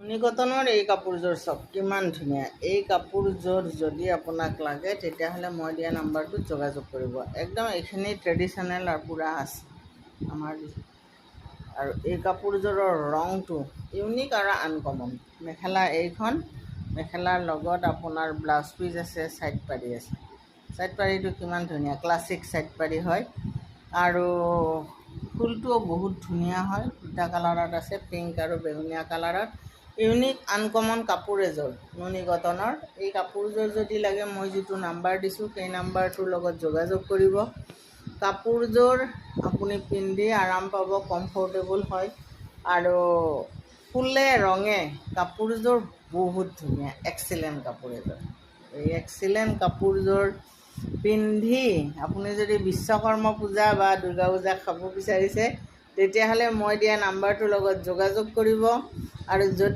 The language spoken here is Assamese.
নুনি এই কাপোৰযোৰ চাওক কিমান ধুনীয়া। এই কাপোৰযোৰ যদি আপোনাক লাগে, তেতিয়াহ'লে মই দিয়া নাম্বাৰটোত যোগাযোগ কৰিব। একদম এইখিনি ট্ৰেডিশ্যনেল পূৰা আছে আমাৰ আৰু এই কাপোৰযোৰৰ ৰংটো ইউনিক আৰু আনকমন মেখেলা এইখন। মেখেলাৰ লগত আপোনাৰ ব্লাউজ পিচ আছে ছাইড পাৰি আছে। ছাইড পাৰিটো কিমান ধুনীয়া। ক্লাছিক ছাইড পাৰি হয়। আৰু ফুলটোও বহুত ধুনীয়া হয়। দুটা কালাৰত আছে পিংক আৰু বেঙুনীয়া কালাৰত ইউনিক আনকমন কাপোৰ এযোৰ নুনি কটনৰ। এই কাপোৰযোৰ যদি লাগে মই যিটো নাম্বাৰ দিছোঁ সেই নাম্বাৰটোৰ লগত যোগাযোগ কৰিব। কাপোৰযোৰ আপুনি পিন্ধি আৰাম পাব কমফৰ্টেবল হয়। আৰু ফুলে ৰঙে কাপোৰযোৰ বহুত ধুনীয়া এক্সিলেণ্ট কাপোৰ এযোৰ। এই এক্সিলেণ্ট কাপোৰযোৰ পিন্ধি আপুনি যদি বিশ্বকৰ্ম পূজা বা দুৰ্গা পূজা খাব বিচাৰিছে তেতিয়াহ'লে মই দিয়া নাম্বাৰটোৰ লগত যোগাযোগ কৰিব। আৰু যদি